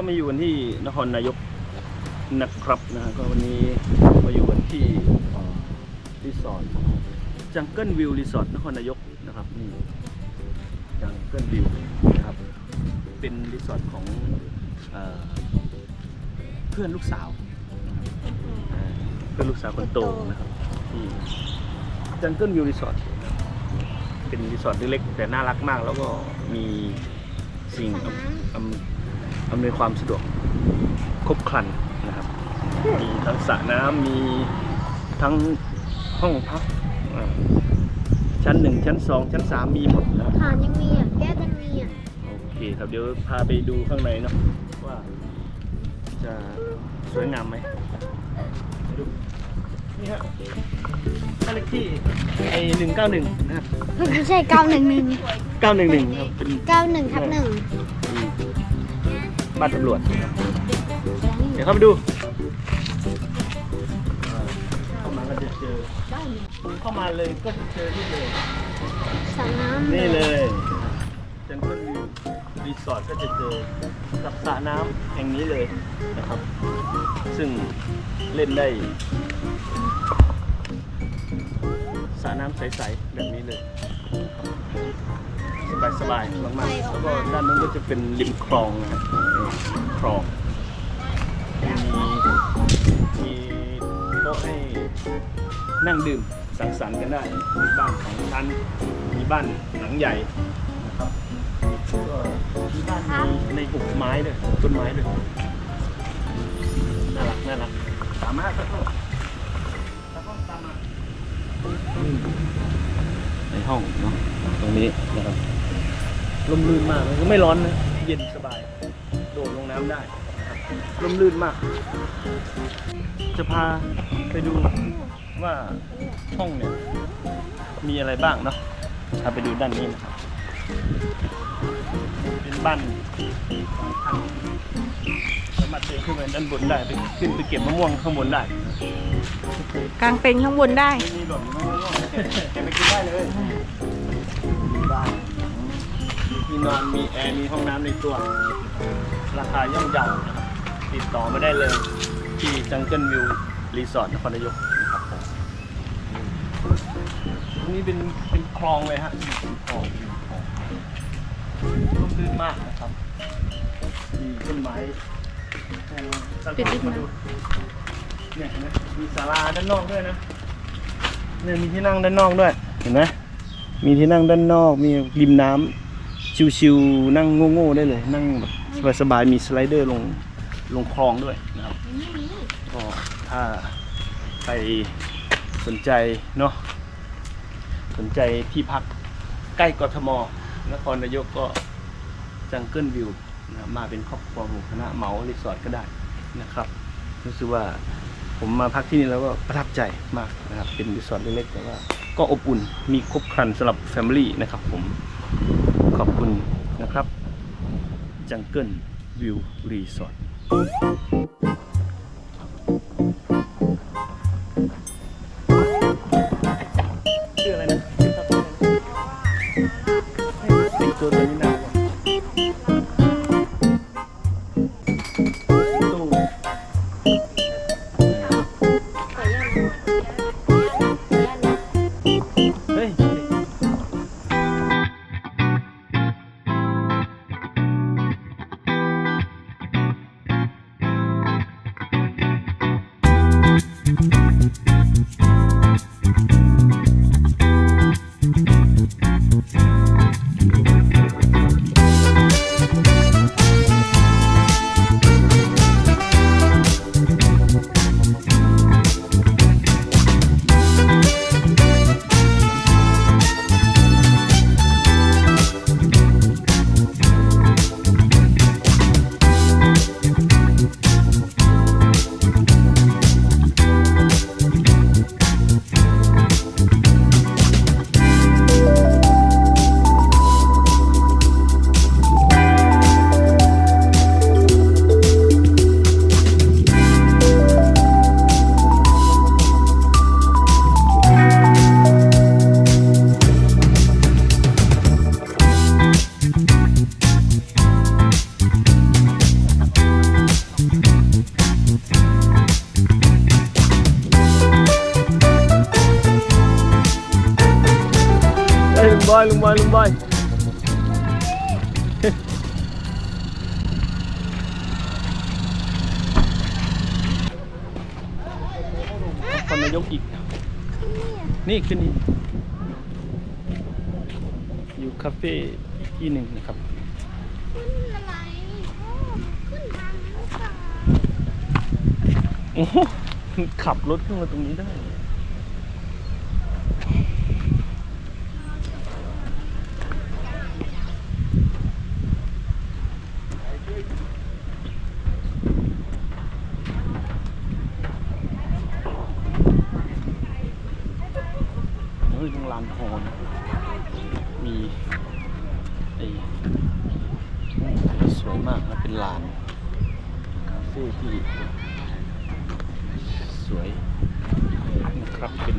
ก็มาอยู่กันที่นครนายกนะครับนะฮะก็วันนี้มาอยู่กันที่รีสอร์ทจังเกิลวิวรีสอร์ทนครนายกนะครับนี่จังเกิลวิวนะครับ เป็นรีสอร์ทของเอเพื่อนลูกสาวเพื่อนลูกสาวคนโตนะครับที่จังเกิลวิวรีสอร์ทเป็นรีสอร์ทเล็กๆแต่น่ารักมากแล้วก็มีสิ่งอำ อำอำนวยความสะดวกครบครันนะครับ มีทั้งสระน้ำมีทั้งห้องพักอ่าชั้นหนึ่งชั้นสองชั้นสามมีหมดนะครับ ฐานยังมีอะ แก้วยังมีอะ โอเคครับเดี๋ยวพาไปดูข้างในเนาะว่าจะสวยงามไหมไปดูนี่ฮะบ้านเลขที่ไอหนึ่งเก้าหนึ่งนะครับไม่ใช่เก้าหนึ่งหนึ่งเก้าหนึ่งหนึ่งครับเป็นเก้าหนึ่งทับหนึ่ง บ้านตำรวจนะครับเดี๋ยวเข้าไปดูอ่าเข้ามาก็จะเจอเข้ามาเลยก็จะเจอที่เลยสระน้ำนี่เลยจันทร์วิวรีสอร์ทก็จะเจอกับสระน้ำแห่งนี้เลยนะครับ ซึ่งเล่นได้สระน้ำใสๆแบบนี้เลย สบายๆมากๆแล้วก็ด้านนู้นก็จะเป็นริมคลองนะครับคลองมีมีโต๊ะให้นั่งดื่มสังสรรค์กันได้มีบ้านสองชั้นมีบ้านหลังใหญ่นะครับก็มีบ้านในในหุบไม้ด้วยต้นไม้ด้วยน่ารักน่ารักสามารถสักห้องสักห้องตามมาในห้องเนาะตรงนี้นะครับ ลมลื่นมากเลยก็ไม่ร้อนนะ เย็นสบาย โดดลงน้ำได้นะครับลมลื่นมาก จะพาไปดูว่าห้องเนี่ย มีอะไรบ้างเนาะพาไปดูด้านนี้นะครับ เป็นบ้านสองชั้นสามารถเดินขึ้นไปด้านบนได้ไปขึ้นไปเก็บมะม่วงข้างบนได้กางเป็นข้างบนได้ ไม่มีหล่นมะม่วงเก็บไปกินได้เลยมีบ้าน มีที่นอนมีแอร์มีห้องน้ำในตัว ราคาย่อมเยานะครับติดต่อมาได้เลยที่จังเกิลวิวรีสอร์ทนครนายกนะครับผมตรงนี้เป็นเป็นคลองเลยฮะเป็นคลองเป็นคลองร่มรื่นมากนะครับมีต้นไม้ให้เราสังเกตมาดูเนี่ยเห็นไหมมีศาลาด้านนอกด้วยนะเนี่ยมีที่นั่งด้านนอกด้วย เห็นไหมมีที่นั่งด้านนอกมีริมน้ำ ชิวๆนั่งโง่ๆได้เลย นั่งแบบสบายๆมีสไลเดอร์ลงลงคลองด้วยนะครับก็ถ้าใครสนใจเนาะสนใจที่พักใกล้กทมนครนายกก็จังเกิลวิวนะมาเป็นครอบครัวหมู่คณะเหมารีสอร์ทก็ได้นะครับรู้สึกว่าผมมาพักที่นี่แล้วก็ประทับใจมากนะครับเป็นรีสอร์ทเล็กๆแต่ว่าก็อบอุ่นมีครบครันสำหรับแฟมิลี่นะครับผม ขอบคุณนะครับจังเกิลวิวรีสอร์ท อยลุงบอยลุงบอยคนนายกอีก นี่ขึ้นนี่ อยู่คาเฟ่อีกที่หนึ่งนะครับขึ้นอะไรโอ้ขึ้นทางนั้นหรือเปล่าโอ้โหขับรถขึ้นมาตรงนี้ได้ เฮ้ยตรง ลานทองมีไอ้สวยมากนะเป็นลานคาเฟ่ที่สวยนะครับเป็น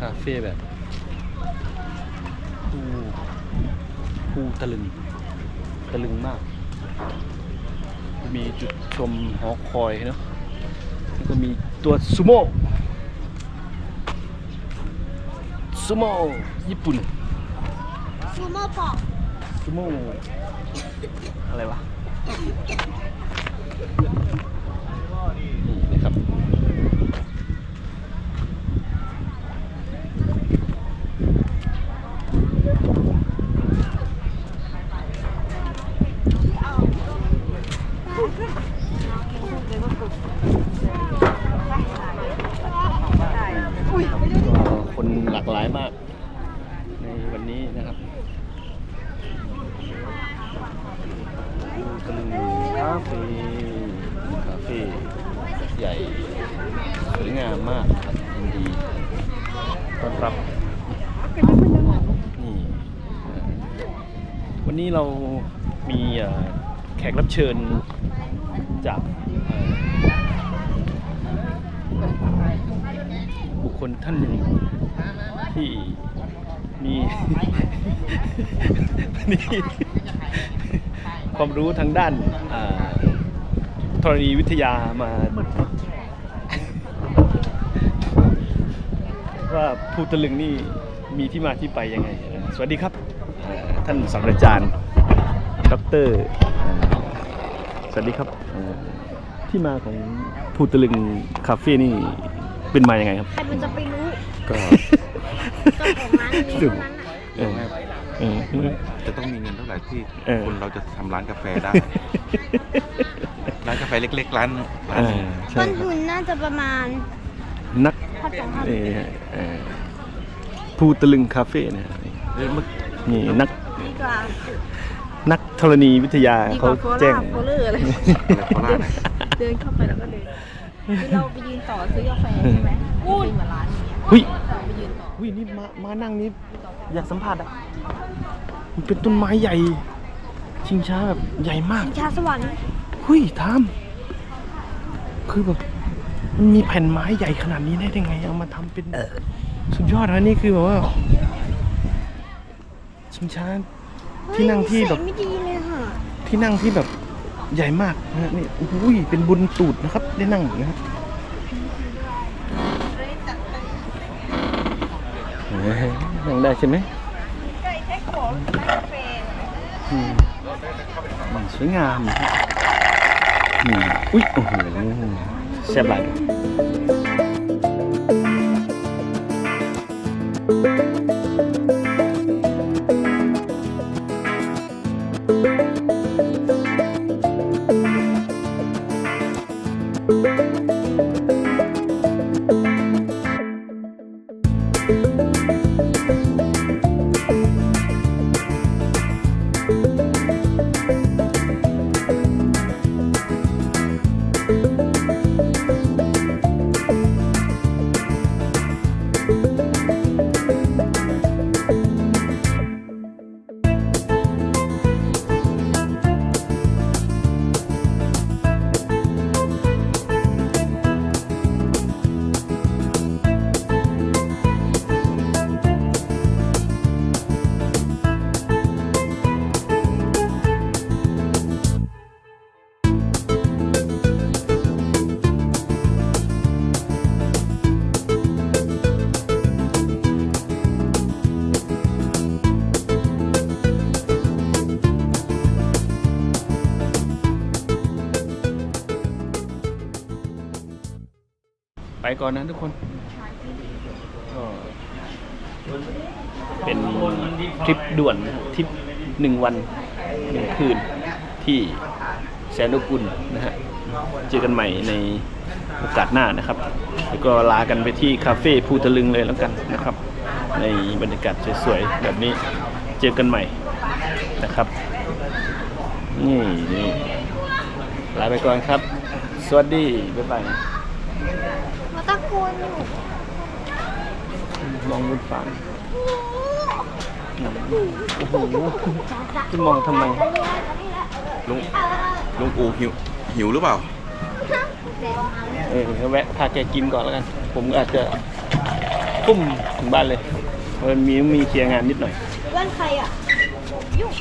คาเฟ่แบบภูภูตะลึงตะลึงมาก มีจุดชมหอคอยเนาะแล้วก็มีตัวซูโม่ ซูโม่ญี่ปุ่นซูโม่ปอกซูโม่อะไรวะนี่นะครับ ก็คนหลากหลาย มาก ในวันนี้นะครับตึงคาเฟ่คาเฟ่ใหญ่สวยงามมากครับยินดีต้อนรับนี่วันนี้เรามีแขกรับเชิญจากบุคคลท่านหนึ่ง ที่มีนี่ความรู้ทางด้านอ่าธรณีวิทยามา ว่าภูตะลึงนี่มีที่มาที่ไปยังไงเอ่อสวัสดีครับเอ่อท่านศาสตราจารย์ดอกเตอรเอ่อสวัสดีครับเอ่อที่มาของภูตะลึงคาเฟ่นี่เป็นมายังไงครับใครมันจะไปรู้ ก็เจ้าของร้านนี้เท่านั้นน่ะเออเออ จะต้องมีเงินเท่าไหร่ที่เออ คนเราจะทำร้านกาแฟได้ ร้านกาแฟเล็กๆร้านร้านเอหนึ่งอใช่ต้นครับทุนน่าจะประมาณนักพันสองพันเอ่อเอ่อภูตะลึงคาเฟ่นะเอ้ยเมื่อนี่นักดีกว่านักธรณีวิทยาดีกเขาว่าโคแจ้รางชโคเลอร์อะไรอะไรโคราชนะเดินเข้าไปแล้วก็เดินคือเราไปยืนต่อซื้อกาแฟใช่ไหมอุ้ยเหมือนร้านนี้หุ้ยเราไปยืนต่ อหุ้ยนี่มามานั่งนี้อยากสัมผัสอะมันเป็นต้นไม้ใหญ่ ชิงช้าแบบใหญ่มาก ชิงชาสวรรค์หุ้ยทามคือแบบมันมีแผ่นไม้ใหญ่ขนาดนี้ได้ยังไงเอามาทำเป็นสุดยอดนะนี่คือแบบว่า ชิงช้าที่นั่งที่แบบ เฮ้ยนิสัยไม่ดีเลยค่ะที่นั่งที่แบบใหญ่มากนะฮะนี่อุ้ยเป็นบุญตูดนะครับ ได้นั่งนะฮะเอ้ย นั่งได้ใช่ไหมสวยงามอุ้ยโอ้โหแซ่บหลาย ก่อนนะทุกคนก็เป็นทริปด่วนทริปหนึ่งวันหนึ่งคืนที่แสนอบอุ่นนะฮะเจอกันใหม่ในโอกาสหน้านะครับ แล้วก็ลากันไปที่คาเฟ่ภูตะลึงเลยแล้วกันนะครับ ในบรรยากาศสวยๆแบบนี้เจอกันใหม่นะครับนี่นี่ลาไปก่อนครับ สวัสดี บ๊ายบาย ตะโกนอยู่มองบนฟ้าโอ้โหจะมองทำไมลุงลุงอูหิวหิวหรือเปล่า เออก็แวะพาแกกินก่อนแล้วกัน ผมอาจจะปุ้มถึงบ้านเลยมันมีมีเคลียร์งานนิดหน่อยเพื่อนใครอะยุ่ง